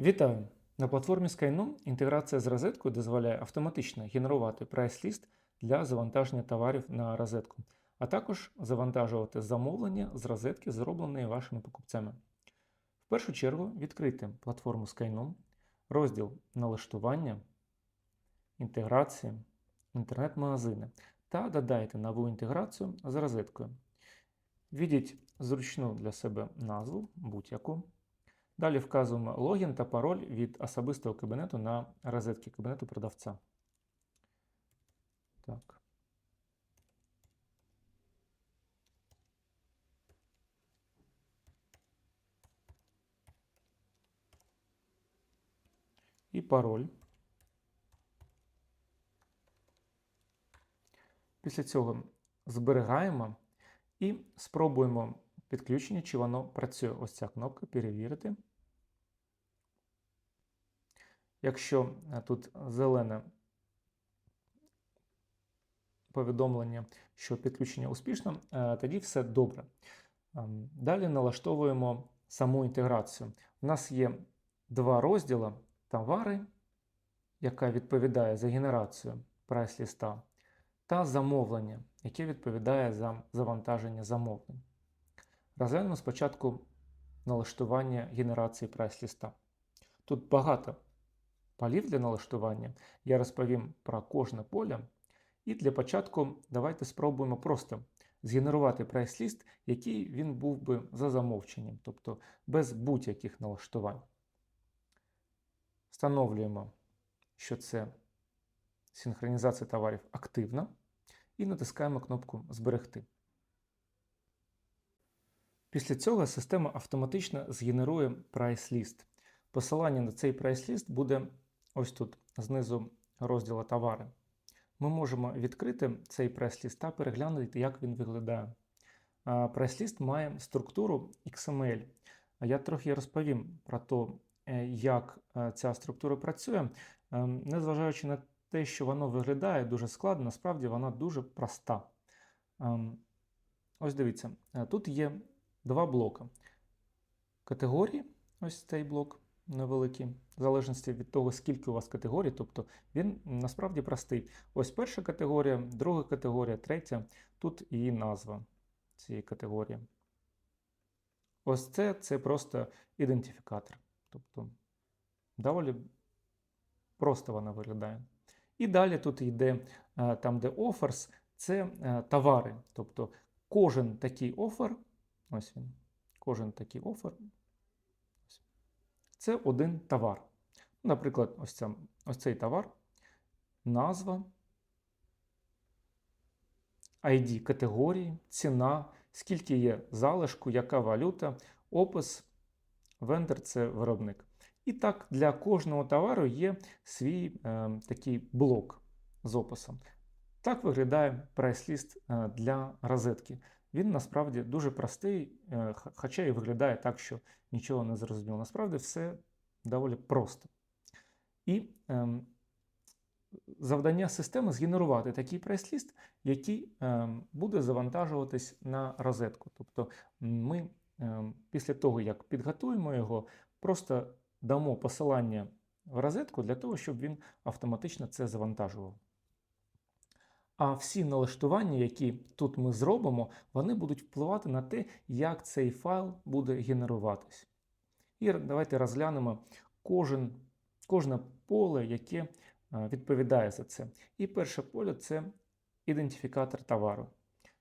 Вітаю! На платформі Skynom інтеграція з розеткою дозволяє автоматично генерувати прайс-ліст для завантаження товарів на розетку, а також завантажувати замовлення з розетки, зробленої вашими покупцями. В першу чергу відкрийте платформу Skynom, розділ налаштування, інтеграції, інтернет-магазини та додайте нову інтеграцію з розеткою. Введіть зручну для себе назву будь-яку. Далі вказуємо логін та пароль від особистого кабінету на розетки кабінету продавця. Так. І пароль. Після цього зберігаємо і спробуємо підключення, чи воно працює. Ось ця кнопка перевірити. Якщо е, тут зелене повідомлення, що підключення успішно, е, тоді все добре. Ем, Далі налаштовуємо саму інтеграцію. У нас є два розділи: товари, яка відповідає за генерацію прайс-ліста, та замовлення, яке відповідає за завантаження замовлень. Розглянемо спочатку налаштування генерації прайс-ліста. Тут багато полів для налаштування. Я розповім про кожне поле. І для початку давайте спробуємо просто згенерувати прайс-ліст, який він був би за замовченням, тобто без будь-яких налаштувань. Встановлюємо, що це синхронізація товарів активна, і натискаємо кнопку Зберегти. Після цього система автоматично згенерує прайс-ліст. Посилання на цей прайс-ліст буде ось тут, знизу розділу товари. Ми можемо відкрити цей прайс-ліст та переглянути, як він виглядає. Прайс-ліст має структуру XML. Я трохи розповім про те, як е, ця структура працює, Ем, незважаючи на те, що воно виглядає дуже складно, насправді вона дуже проста. Ем, ось дивіться, е, тут є два блоки. Категорії, ось цей блок невеликий, в залежності від того, скільки у вас категорій, тобто він насправді простий. Ось перша категорія, друга категорія, третя, тут її назва цієї категорії. Ось це це просто ідентифікатор. Тобто доволі просто вона виглядає. І далі тут йде е, там, де offers, це е, товари. Тобто кожен такий офер, ось він, кожен такий офер, це один товар. Наприклад, ось, ця, ось цей товар, назва, ID категорії, ціна, скільки є залишку, яка валюта, опис, вендор це виробник. І так, для кожного товару є свій е, такий блок з описом. Так виглядає прайс-ліст е, для розетки. Він насправді дуже простий, е, хоча і виглядає так, що нічого не зрозуміло. Насправді все доволі просто. І е, завдання системи згенерувати такий прайс-ліст, який е, буде завантажуватись на розетку. Тобто ми е, після того, як підготуємо його, просто дамо посилання в розетку для того, щоб він автоматично це завантажував. А всі налаштування, які тут ми зробимо, вони будуть впливати на те, як цей файл буде генеруватись. І давайте розглянемо кожен, кожне поле, яке е, відповідає за це. І перше поле це ідентифікатор товару.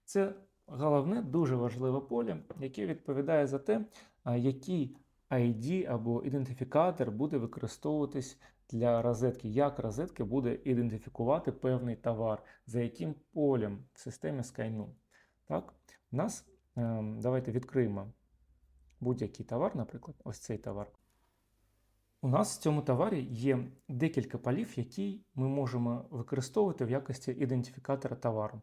Це головне, дуже важливе поле, яке відповідає за те, е, який ID або ідентифікатор буде використовуватись для розетки, як розетка буде ідентифікувати певний товар, за яким полем в системі Skynu. Так? У нас, ем, давайте відкриємо будь-який товар, наприклад, ось цей товар. У нас в цьому товарі є декілька полів, які ми можемо використовувати в якості ідентифікатора товару.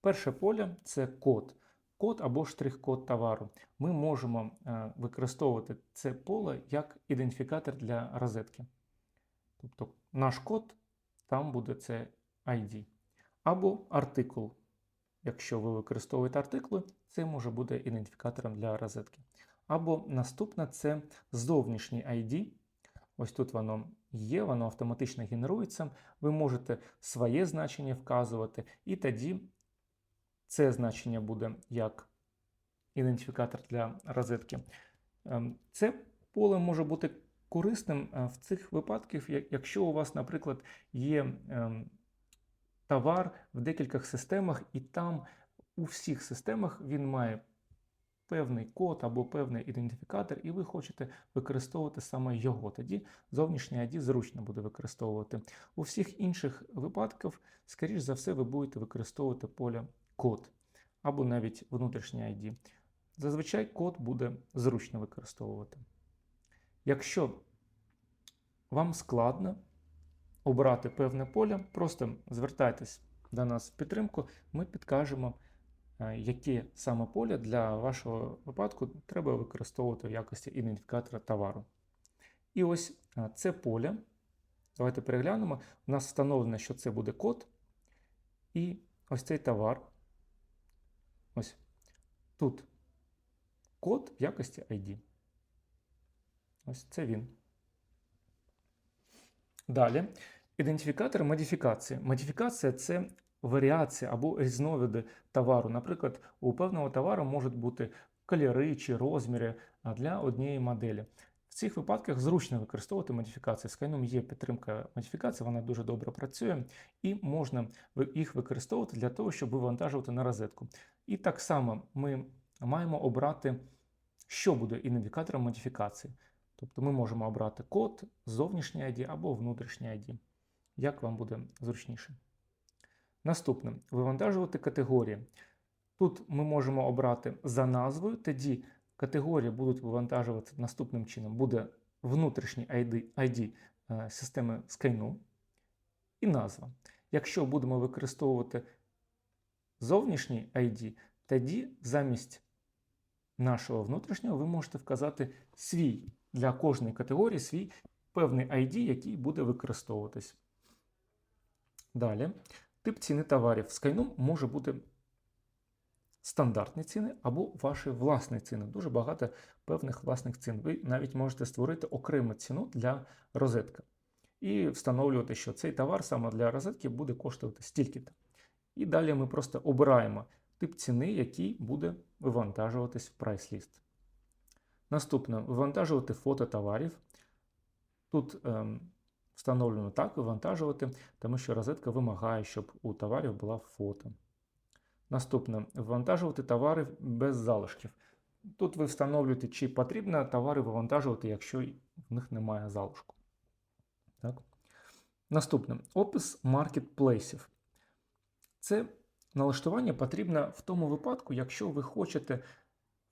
Перше поле це код код або штрих-код товару. Ми можемо е, використовувати це поле як ідентифікатор для розетки. Тобто наш код там буде це ID. Або артикул. Якщо ви використовуєте артикли, це може бути ідентифікатором для розетки. Або наступне це зовнішній ID. Ось тут воно є, воно автоматично генерується. Ви можете своє значення вказувати, і тоді це значення буде як ідентифікатор для розетки. Ем, Це поле може бути корисним е, в цих випадках, якщо у вас, наприклад, є ем, товар в декількох системах, і там у всіх системах він має певний код або певний ідентифікатор, і ви хочете використовувати саме його. Тоді зовнішній ID зручно буде використовувати. У всіх інших випадках, скоріш за все, ви будете використовувати поле код або навіть внутрішній ID. Зазвичай код буде зручно використовувати. Якщо вам складно обрати певне поле, просто звертайтесь до нас в підтримку, ми підкажемо, е, яке саме поле для вашого випадку треба використовувати в якості ідентифікатора товару. І ось е, це поле. Давайте переглянемо. У нас встановлено, що це буде код. І ось цей товар. Ось тут код в якості ID. Ось це він. Далі. Ідентифікатор модифікації. Модифікація це варіація або різновиди товару. Наприклад, у певного товару можуть бути кольори чи розміри для однієї моделі. В цих випадках зручно використовувати модифікації. З є підтримка модифікації, вона дуже добре працює, і можна їх використовувати для того, щоб вивантажувати на розетку. І так само ми маємо обрати, що буде ідентифікатором модифікації. Тобто ми можемо обрати код, зовнішній ID або внутрішній ID. Як вам буде зручніше. Наступне вивантажувати категорії. Тут ми можемо обрати за назвою, тоді категорії будуть вивантажуватися наступним чином. Буде внутрішній ID, ID е, системи Skynu і назва. Якщо будемо використовувати зовнішній ID, тоді замість нашого внутрішнього ви можете вказати свій для кожної категорії свій певний ID, який буде використовуватись. Далі, тип ціни товарів. Skynom може бути стандартні ціни або ваші власні ціни. Дуже багато певних власних цін. Ви навіть можете створити окрему ціну для розетки і встановлювати, що цей товар саме для розетки буде коштувати стільки-то. І далі ми просто обираємо тип ціни, який буде вивантажуватись в прайс-ліст. Наступне вивантажувати фото товарів. Тут ем, встановлено так вивантажувати, тому що розетка вимагає, щоб у товарів була фото. Наступне вивантажувати товари без залишків. Тут ви встановлюєте, чи потрібно товари вивантажувати, якщо в них немає залишку. Так. Наступне опис маркетплейсів. Це налаштування потрібно в тому випадку, якщо ви хочете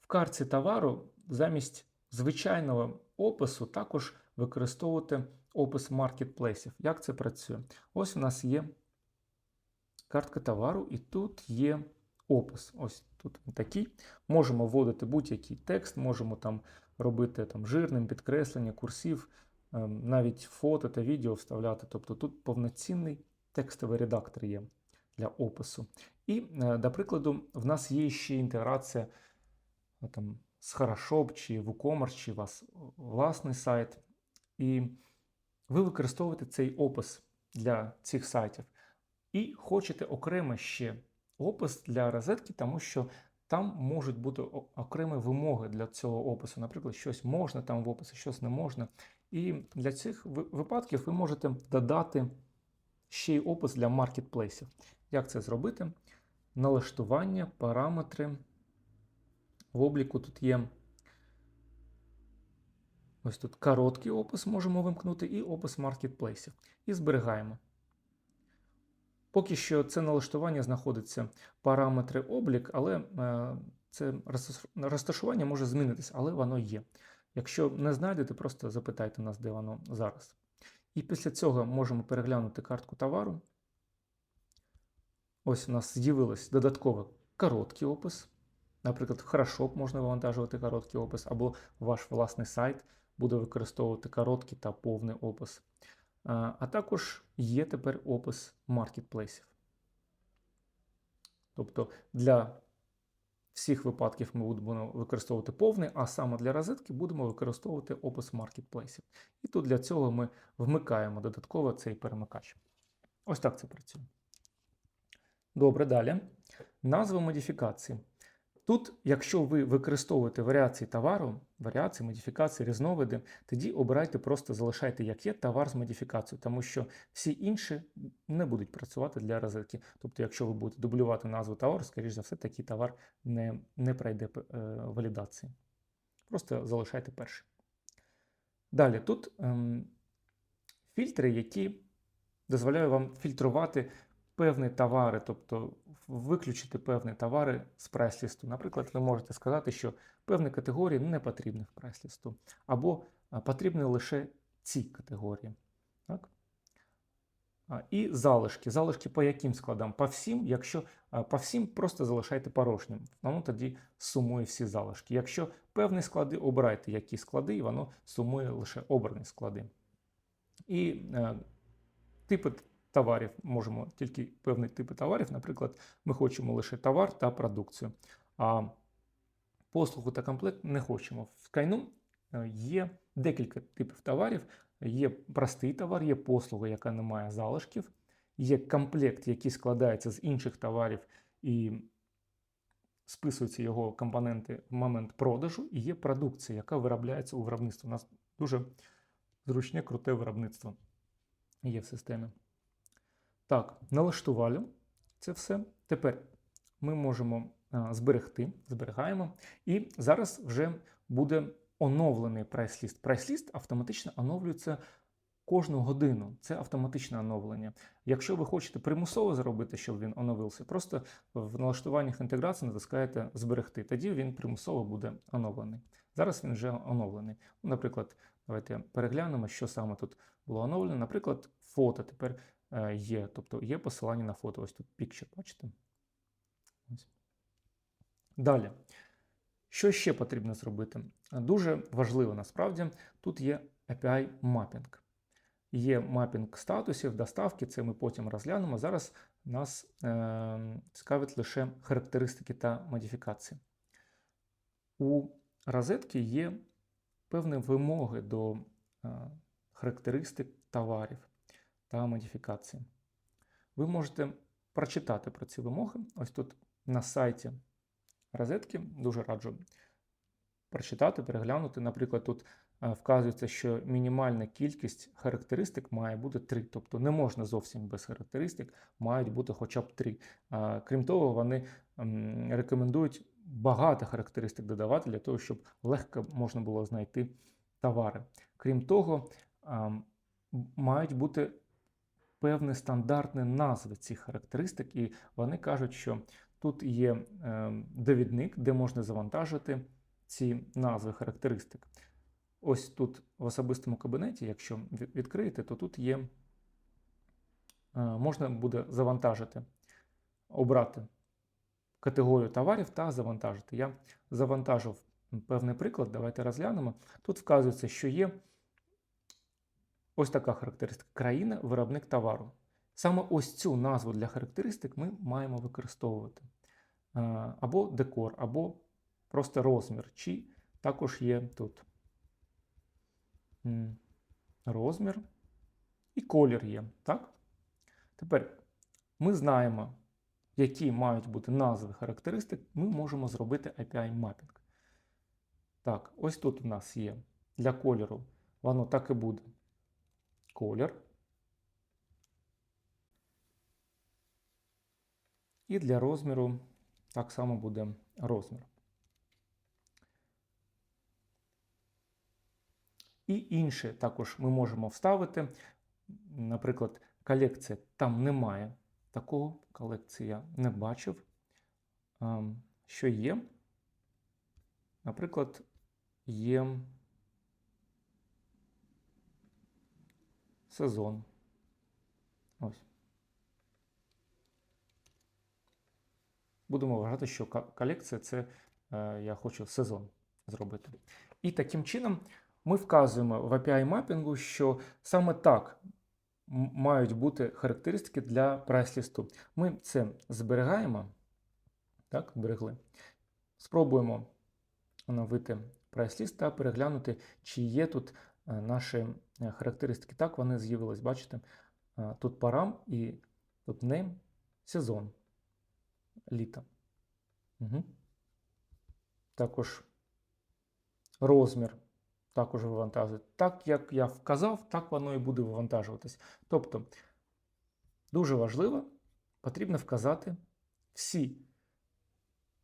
в картці товару замість звичайного опису також використовувати опис маркетплейсів. Як це працює? Ось у нас є картка товару, і тут є опис. Ось тут такий. Можемо вводити будь-який текст, можемо там робити там, жирним підкреслення, курсів, ем, навіть фото та відео вставляти. Тобто тут повноцінний текстовий редактор є для опису. І, е, до прикладу, в нас є ще інтеграція е, там, з Хорошоп чи WooCommerce, чи у вас власний сайт. І ви використовуєте цей опис для цих сайтів. І хочете окремо ще опис для розетки, тому що там можуть бути окремі вимоги для цього опису. Наприклад, щось можна там в описі, щось не можна. І для цих випадків ви можете додати ще й опис для маркетплейсів. Як це зробити? Налаштування, параметри. В обліку тут є ось тут короткий опис можемо вимкнути, і опис маркетплейсів. І зберігаємо. Поки що це налаштування знаходиться параметри облік, але е, це розташування може змінитися, але воно є. Якщо не знайдете, просто запитайте нас, де воно зараз. І після цього можемо переглянути картку товару. Ось у нас з'явилось додатково короткий опис. Наприклад, в Хорошоп можна вивантажувати короткий опис, або ваш власний сайт буде використовувати короткий та повний опис. А також є тепер опис маркетплейсів. Тобто для всіх випадків ми будемо використовувати повний, а саме для розетки будемо використовувати опис маркетплейсів. І тут для цього ми вмикаємо додатково цей перемикач. Ось так це працює. Добре, далі. Назва модифікації. Тут, якщо ви використовуєте варіації товару, варіації, модифікації, різновиди, тоді обирайте, просто залишайте, як є товар з модифікацією, тому що всі інші не будуть працювати для розетки. Тобто, якщо ви будете дублювати назву товару, скоріш за все, такий товар не, не пройде е, валідації. Просто залишайте перший. Далі тут ем, фільтри, які дозволяють вам фільтрувати певні товари, тобто виключити певні товари з прайс-лісту. Наприклад, ви можете сказати, що певні категорії не потрібні в прайс-лісту, або потрібні лише ці категорії. Так? І залишки. Залишки по яким складам? По всім, якщо по всім просто залишайте порожнім. Воно тоді сумує всі залишки. Якщо певні склади, обирайте які склади, і воно сумує лише обрані склади. І е, типи товарів можемо тільки певні типи товарів. Наприклад, ми хочемо лише товар та продукцію. А послугу та комплект не хочемо. В Кайну е, є декілька типів товарів. Є простий товар, є послуга, яка не має залишків, є комплект, який складається з інших товарів і списуються його компоненти в момент продажу, і є продукція, яка виробляється у виробництві. У нас дуже зручне, круте виробництво є в системі. Так, налаштували це все. Тепер ми можемо зберегти, зберігаємо. І зараз вже буде оновлений прайс-ліст. Прайс-ліст автоматично оновлюється кожну годину. Це автоматичне оновлення. Якщо ви хочете примусово зробити, щоб він оновився, просто в налаштуваннях інтеграції натискаєте зберегти. Тоді він примусово буде оновлений. Зараз він вже оновлений. Ну, Наприклад, давайте переглянемо, що саме тут було оновлено. Наприклад, фото тепер е, є, тобто є посилання на фото. Ось тут picture, бачите? Ось. Далі. Що ще потрібно зробити? Дуже важливо насправді, тут є API мапінг. Є мапінг статусів, доставки, це ми потім розглянемо. Зараз нас е, цікавить лише характеристики та модифікації. У розетки є певні вимоги до е, характеристик товарів та модифікації. Ви можете прочитати про ці вимоги. Ось тут на сайті розетки дуже раджу прочитати, переглянути. Наприклад, тут е, вказується, що мінімальна кількість характеристик має бути 3. Тобто не можна зовсім без характеристик, мають бути хоча б 3. Крім того, вони рекомендують багато характеристик додавати для того, щоб легко можна було знайти товари. Крім того, мають бути певні стандартні назви цих характеристик, і вони кажуть, що тут є ем, довідник, де можна завантажити ці назви характеристик. Ось тут в особистому кабінеті, якщо відкриєте, то тут є, е, можна буде завантажити, обрати категорію товарів та завантажити. Я завантажив певний приклад, давайте розглянемо. Тут вказується, що є ось така характеристика країна, виробник товару. Саме ось цю назву для характеристик ми маємо використовувати. Е, або декор, або просто розмір, чи також є тут розмір і колір є. так? Тепер ми знаємо, які мають бути назви характеристик, ми можемо зробити API мапінг. Так, ось тут у нас є для кольору, воно так і буде. Колір. І для розміру так само буде розмір. І інше також ми можемо вставити. Наприклад, колекція там немає такого, колекції я не бачив. Що є? Наприклад, є сезон. Ось. Будемо вважати, що колекція це е, я хочу сезон зробити. І таким чином ми вказуємо в API мапінгу, що саме так мають бути характеристики для прайс-лісту. Ми це зберігаємо, так, зберегли. Спробуємо оновити прайс-ліст та переглянути, чи є тут наші е, характеристики. Так, вони з'явились, бачите? Е, Тут парам і тут name, сезон, літо. Угу. Також розмір також вивантажують. Так, як я вказав, так воно і буде вивантажуватись. Тобто, дуже важливо, потрібно вказати всі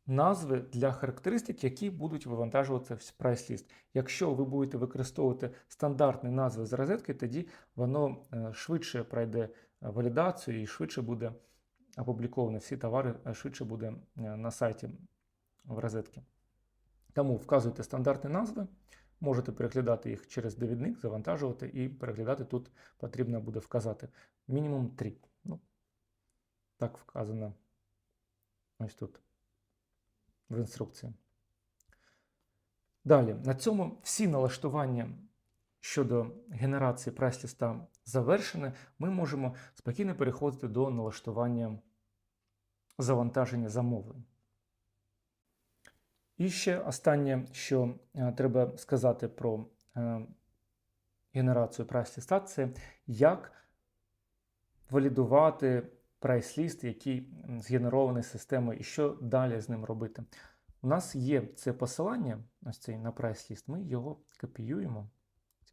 назви для характеристик, які будуть вивантажувати в прайс-ліст. Якщо ви будете використовувати стандартні назви з розетки, тоді воно е, швидше пройде е, валідацію і швидше буде опубліковано. Всі товари е, швидше буде на сайті в розетки. Тому вказуйте стандартні назви, можете переглядати їх через довідник, завантажувати і переглядати тут потрібно буде вказати мінімум 3. Ну, так вказано ось тут в інструкції. Далі, на цьому всі налаштування щодо генерації прайс-листа завершені. Ми можемо спокійно переходити до налаштування завантаження замовлень. І ще останнє, що е, треба сказати про е, генерацію прайс-листа, це як валідувати прайс-ліст, який згенерований системою, і що далі з ним робити. У нас є це посилання, ось цей на прайс-ліст, ми його копіюємо,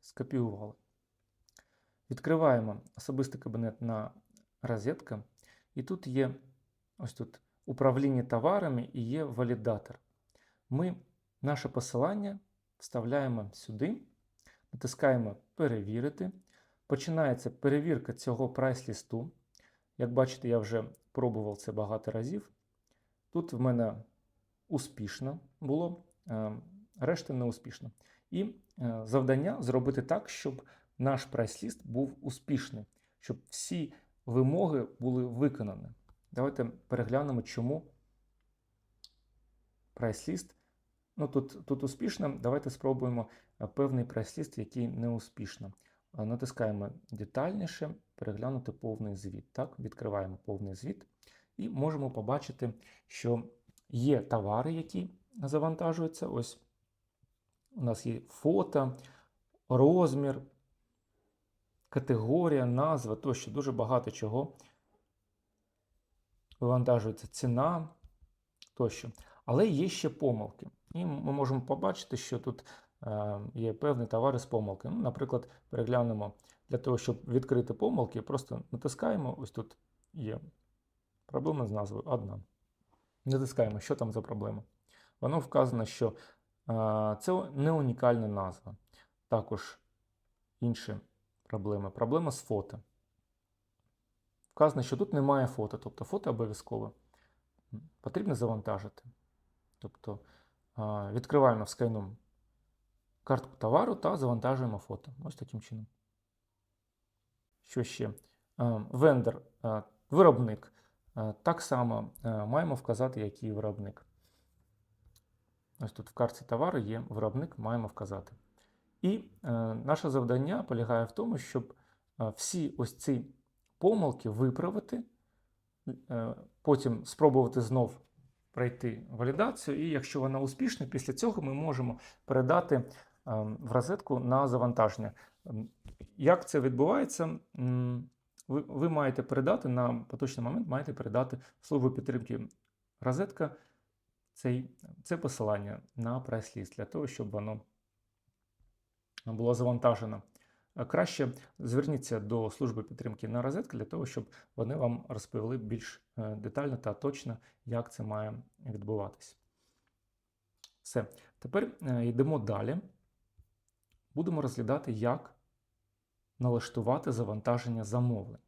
скопіювали. Відкриваємо особистий кабінет на розетка, і тут є ось тут управління товарами і є валідатор. Ми наше посилання вставляємо сюди, натискаємо Перевірити. Починається перевірка цього прайс-лісту. Як бачите, я вже пробував це багато разів. Тут в мене успішно було, е, решта не успішно. І е, завдання зробити так, щоб наш прайс-ліст був успішний, щоб всі вимоги були виконані. Давайте переглянемо, чому прайс-ліст. Ну, тут, тут успішно. Давайте спробуємо е, певний прайс-ліст, який не успішно. Натискаємо детальніше, переглянути повний звіт. Так, Відкриваємо повний звіт і можемо побачити, що є товари, які завантажуються. Ось у нас є фото, розмір, категорія, назва тощо дуже багато чого. Вивантажується ціна тощо. Але є ще помилки. І ми можемо побачити, що тут є певні товари з помилки. Ну, наприклад, переглянемо для того, щоб відкрити помилки, просто натискаємо. Ось тут є проблема з назвою одна. Натискаємо, що там за проблема. Воно вказано, що е, це не унікальна назва. Також інші проблеми. Проблема з фото. Вказано, що тут немає фото, тобто фото обов'язково потрібно завантажити. Тобто відкриваємо в Skynom картку товару та завантажуємо фото. Ось таким чином. Що ще? А, Вендор, а, виробник. Так само маємо вказати, який виробник. Ось тут в картці товару є виробник, маємо вказати. І е, наше завдання полягає в тому, щоб е, всі ось ці помилки виправити, е, потім спробувати знов пройти валідацію, і якщо вона успішна, після цього ми можемо передати е, в розетку на завантаження. Як це відбувається? Ви, ви маєте передати на поточний момент, маєте передати службу підтримки розетка цей, це посилання на прайс-ліст для того, щоб воно було завантажено. Е, Краще зверніться до служби підтримки на розетки для того, щоб вони вам розповіли більш е, детально та точно, як це має відбуватись. Все. Тепер е, йдемо далі. Будемо розглядати, як налаштувати завантаження замовлень.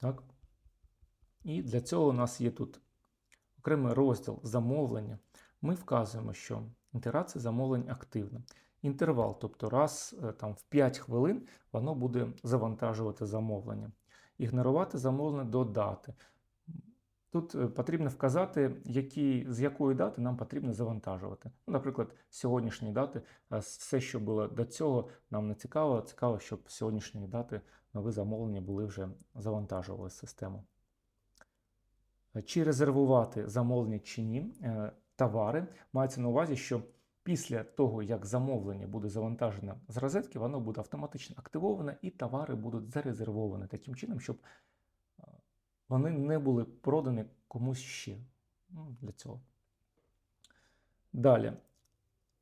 Так. І для цього у нас є тут окремий розділ замовлення. Ми вказуємо, що інтеграція замовлень активна. Інтервал, тобто раз е, там, в 5 хвилин воно буде завантажувати замовлення. Ігнорувати замовлення до дати. Тут е, потрібно вказати, які, з якої дати нам потрібно завантажувати. Ну, Наприклад, з сьогоднішньої дати, а все, що було до цього, нам не цікаво. Цікаво, щоб з сьогоднішньої дати нові замовлення були вже завантажували систему. Чи резервувати замовлення чи ні. Е, товари. Мається на увазі, що після того, як замовлення буде завантажено з розетки, воно буде автоматично активоване і товари будуть зарезервовані таким чином, щоб е, вони не були продані комусь ще. Ну, для цього. Далі.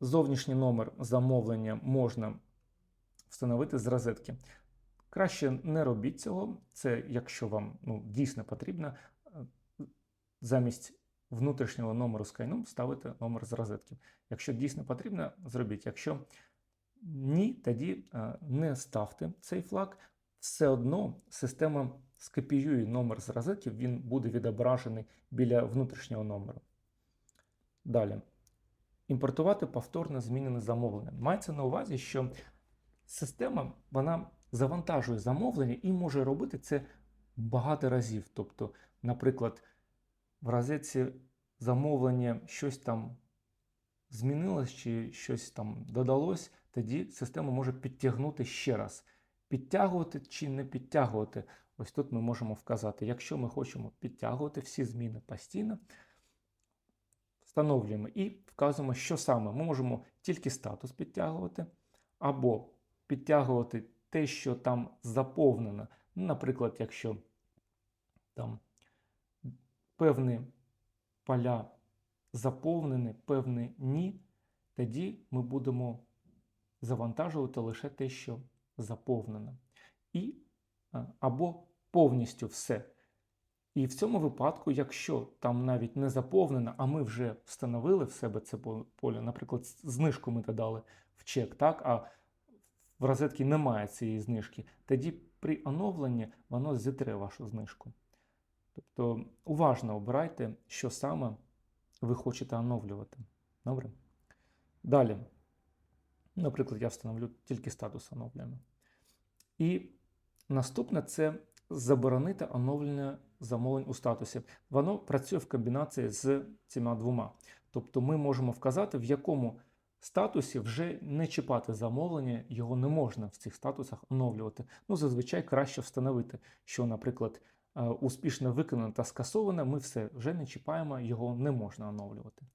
Зовнішній номер замовлення можна встановити з розетки. Краще не робіть цього. Це якщо вам ну, дійсно потрібно, замість внутрішнього номеру Skynom ставити номер з розетки. Якщо дійсно потрібно, зробіть. Якщо ні, тоді е, не ставте цей флаг. Все одно система скопіює номер з розетки, він буде відображений біля внутрішнього номеру. Далі. Імпортувати повторно змінене замовлення. Мається на увазі, що система вона завантажує замовлення і може робити це багато разів. Тобто, наприклад, в розетці замовлення щось там змінилось чи щось там додалось, тоді система може підтягнути ще раз. Підтягувати чи не підтягувати. Ось тут ми можемо вказати, якщо ми хочемо підтягувати всі зміни постійно, встановлюємо і вказуємо, що саме ми можемо тільки статус підтягувати, або підтягувати те, що там заповнено. Ну, Наприклад, якщо там певні поля заповнені, певні ні, тоді ми будемо завантажувати лише те, що заповнено. І або повністю все. І в цьому випадку, якщо там навіть не заповнено, а ми вже встановили в себе це поле, наприклад, знижку ми додали в чек, так, а в розетці немає цієї знижки, тоді при оновленні воно зітре вашу знижку. Тобто уважно обирайте, що саме ви хочете оновлювати. Добре? Далі, наприклад, я встановлю тільки статус оновлення. І наступне це заборонити оновлення замовлень у статусі. Воно працює в комбінації з цими двома. Тобто ми можемо вказати, в якому статусі вже не чіпати замовлення, його не можна в цих статусах оновлювати. Ну, зазвичай краще встановити, що, наприклад, е, успішно виконано та скасоване, ми все вже не чіпаємо, його не можна оновлювати.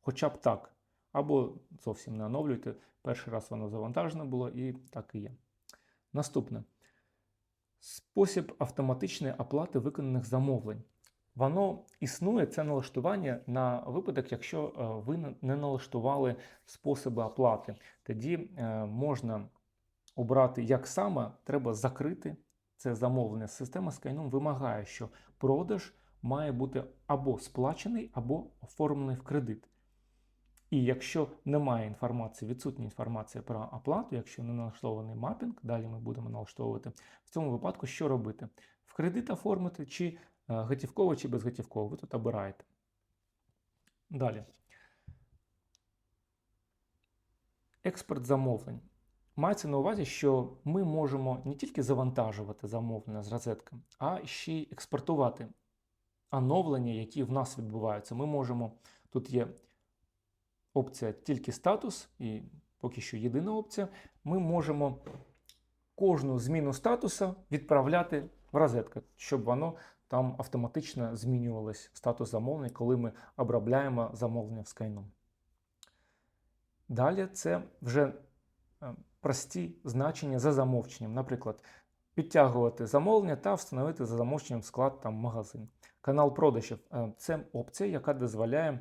Хоча б так. Або зовсім не оновлюйте. Перший раз воно завантажено було і так і є. Наступне. Спосіб автоматичної оплати виконаних замовлень. Воно існує це налаштування на випадок, якщо е, ви не налаштували способи оплати. Тоді е, можна обрати, як саме треба закрити це замовлення. Система Skynom вимагає, що продаж має бути або сплачений, або оформлений в кредит. І якщо немає інформації, відсутня інформація про оплату, якщо не налаштований мапінг, далі ми будемо налаштовувати, в цьому випадку що робити? В кредит оформити, чи е, готівково, чи безготівково, ви тут обираєте. Далі. Експорт замовлень. Мається на увазі, що ми можемо не тільки завантажувати замовлення з розетки, а ще й експортувати оновлення, які в нас відбуваються. Ми можемо, тут є опція тільки статус, і поки що єдина опція, ми можемо кожну зміну статуса відправляти в розетку, щоб воно там автоматично змінювалось статус замовлення, коли ми обробляємо замовлення в Skynom. Далі це вже е, прості значення за замовченням. Наприклад, підтягувати замовлення та встановити за замовченням склад там магазин. Канал продажів е, це опція, яка дозволяє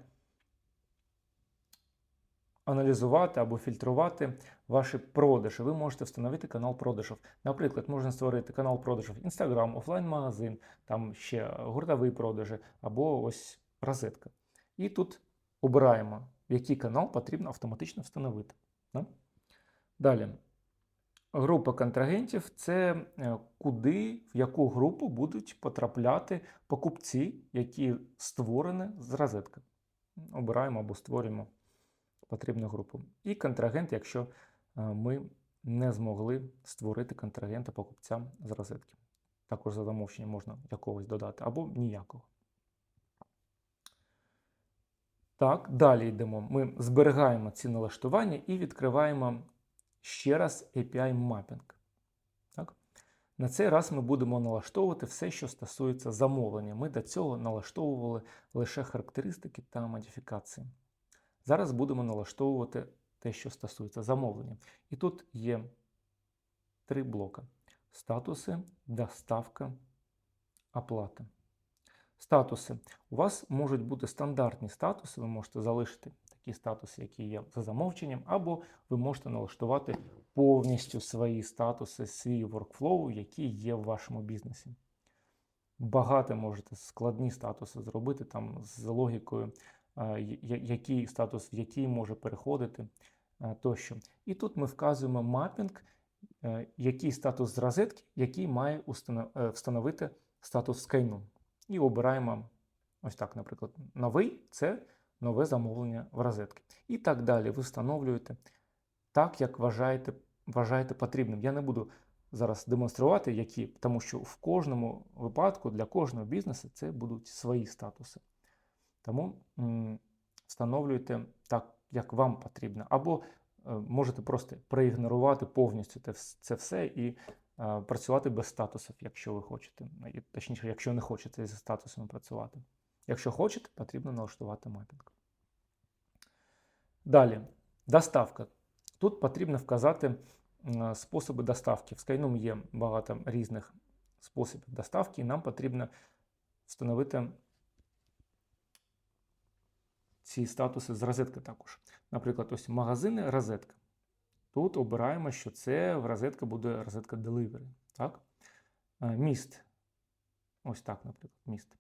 аналізувати або фільтрувати ваші продажі. Ви можете встановити канал продажів. Наприклад, можна створити канал продажів Instagram, офлайн-магазин, там ще гуртові продажі або ось розетка. І тут обираємо, який канал потрібно автоматично встановити. Далі. Група контрагентів це е, куди, в яку групу будуть потрапляти покупці, які створені з розетки. Обираємо або створюємо потрібну групу. І контрагент, якщо е, ми не змогли створити контрагента покупця з розетки. Також за замовчення можна якогось додати, або ніякого. Так, далі йдемо. Ми зберігаємо ці налаштування і відкриваємо ще раз API Mapping. Так? На цей раз ми будемо налаштовувати все, що стосується замовлення. Ми до цього налаштовували лише характеристики та модифікації. Зараз будемо налаштовувати те, що стосується замовлення. І тут є три блока: статуси, доставка, оплата. Статуси. У вас можуть бути стандартні статуси, ви можете залишити такі статуси, які є за замовченням, або ви можете налаштувати повністю свої статуси, свій workflow, який є в вашому бізнесі. Багато можете складні статуси зробити там з логікою, який статус в який може переходити тощо. І тут ми вказуємо мапінг, е, який статус з розетки, який має е, встановити статус скайну. І обираємо ось так, наприклад, новий це нове замовлення в розетки. І так далі. Ви встановлюєте так, як вважаєте, вважаєте потрібним. Я не буду зараз демонструвати, які, тому що в кожному випадку для кожного бізнесу це будуть свої статуси. Тому встановлюйте так, як вам потрібно. Або е, можете просто проігнорувати повністю це все і е, працювати без статусів, якщо ви хочете. Точніше, якщо не хочете зі статусами працювати. Якщо хочете, потрібно налаштувати мапінг. Далі, доставка. Тут потрібно вказати способи доставки. В Skynom є багато різних способів доставки, і нам потрібно встановити ці статуси з розетки також. Наприклад, ось магазини розетка. Тут обираємо, що це в розетка буде розетка Delivery. Так? Е, Міст. Ось так, наприклад, міст.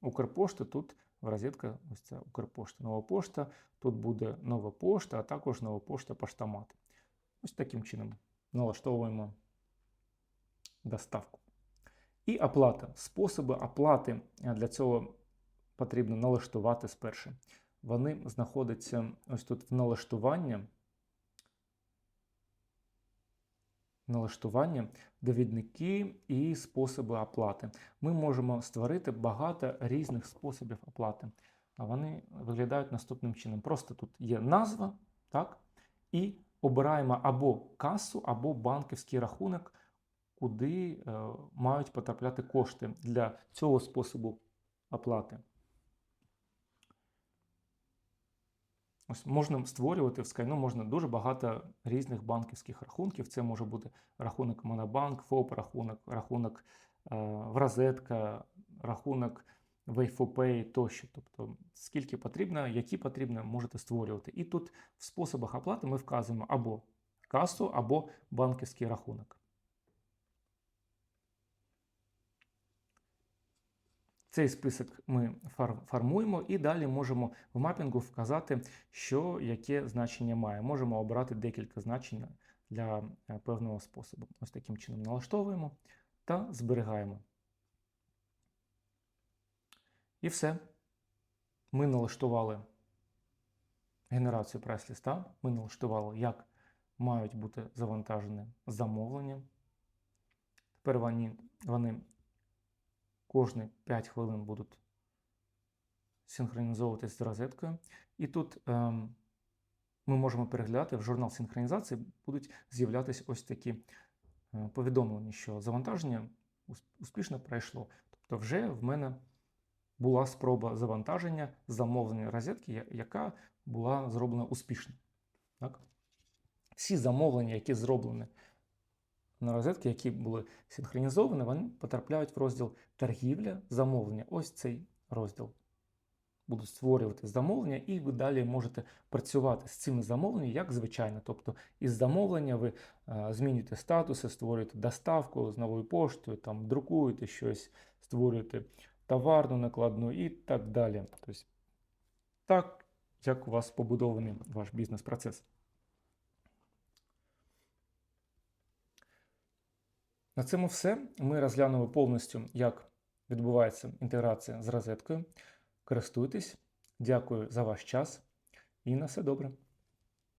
Укрпошта тут в розетка, ось це Укрпошта, нова пошта. Тут буде нова пошта, а також нова пошта поштомат. Ось таким чином налаштовуємо доставку. І оплата. Способи оплати е, для цього потрібно налаштувати спершу. Вони знаходяться ось тут в налаштування. Налаштування, довідники і способи оплати. Ми можемо створити багато різних способів оплати. А вони виглядають наступним чином. Просто тут є назва, так? І обираємо або касу, або банківський рахунок, куди е, мають потрапляти кошти для цього способу оплати. Ось можна створювати в Skyno можна дуже багато різних банківських рахунків. Це може бути рахунок Монобанк, ФОП, рахунок, рахунок е, в розетка, рахунок в тощо. Тобто, скільки потрібно, які потрібно, можете створювати. І тут в способах оплати ми вказуємо або касу, або банківський рахунок. Цей список ми формуємо і далі можемо в мапінгу вказати, що яке значення має. Можемо обрати декілька значень для е, певного способу. Ось таким чином налаштовуємо та зберігаємо. І все. Ми налаштували генерацію прайс-листа, ми налаштували, як мають бути завантажені замовлення. Тепер вони, вони кожні 5 хвилин будуть синхронізовуватись з розеткою. І тут ем, ми можемо переглядати в журнал синхронізації, будуть з'являтися ось такі е, повідомлення, що завантаження успішно пройшло. Тобто, вже в мене була спроба завантаження замовлення розетки, яка була зроблена успішно. Так? Всі замовлення, які зроблені розетки, які були синхронізовані, вони потрапляють в розділ торгівля, замовлення. Ось цей розділ. Будуть створювати замовлення, і ви далі можете працювати з цими замовленнями, як звичайно. Тобто, із замовлення ви е, змінюєте статуси, створюєте доставку з новою поштою, там, друкуєте щось, створюєте товарну накладну і так далі. Тобто, так, як у вас побудований ваш бізнес-процес. На цьому все. Ми розглянули повністю, як відбувається інтеграція з розеткою. Користуйтесь. Дякую за ваш час і на все добре.